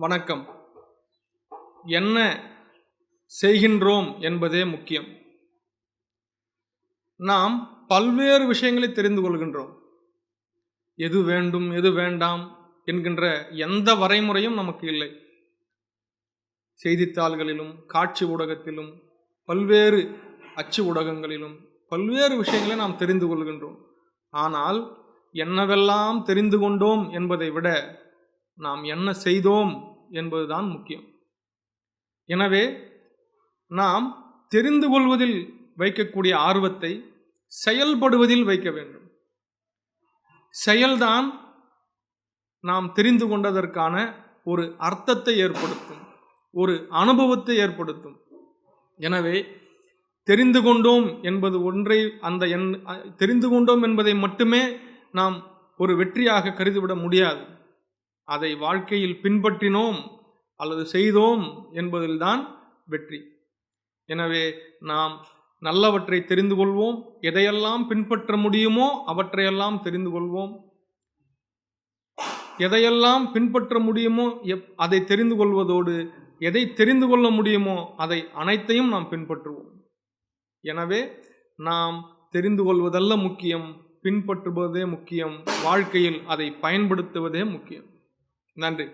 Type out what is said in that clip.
வணக்கம். என்ன செய்கின்றோம் என்பதே முக்கியம். நாம் பல்வேறு விஷயங்களை தெரிந்து கொள்கின்றோம். எது வேண்டும் எது வேண்டாம் என்கின்ற எந்த வரைமுறையும் நமக்கு இல்லை. செய்தித்தாள்களிலும் காட்சி ஊடகத்திலும் பல்வேறு அச்சு ஊடகங்களிலும் பல்வேறு விஷயங்களை நாம் தெரிந்து கொள்கின்றோம். ஆனால் என்னவெல்லாம் தெரிந்து கொண்டோம் என்பதை விட நாம் என்ன செய்தோம் என்பதுதான் முக்கியம். எனவே நாம் தெரிந்து கொள்வதில் வைக்கக்கூடிய ஆர்வத்தை செயல்படுவதில் வைக்க வேண்டும். செயல்தான் நாம் தெரிந்து கொண்டதற்கான ஒரு அர்த்தத்தை ஏற்படுத்தும் ஒரு அனுபவத்தை ஏற்படுத்தும். எனவே தெரிந்து கொண்டோம் என்பது ஒன்றை அந்த எண் தெரிந்து கொண்டோம் என்பதை மட்டுமே நாம் ஒரு வெற்றியாக கருதிவிட முடியாது. அதை வாழ்க்கையில் பின்பற்றினோம் அல்லது செய்தோம் என்பதில்தான் வெற்றி. எனவே நாம் நல்லவற்றை தெரிந்து கொள்வோம். எதையெல்லாம் பின்பற்ற முடியுமோ அவற்றையெல்லாம் தெரிந்து கொள்வோம். எதையெல்லாம் பின்பற்ற முடியுமோ எப் அதை தெரிந்து கொள்வதோடு எதை தெரிந்து கொள்ள முடியுமோ அதை அனைத்தையும் நாம் பின்பற்றுவோம். எனவே நாம் தெரிந்து கொள்வதல்ல முக்கியம் பின்பற்றுவதே முக்கியம் வாழ்க்கையில் அதை பயன்படுத்துவதே முக்கியம். நன்றி.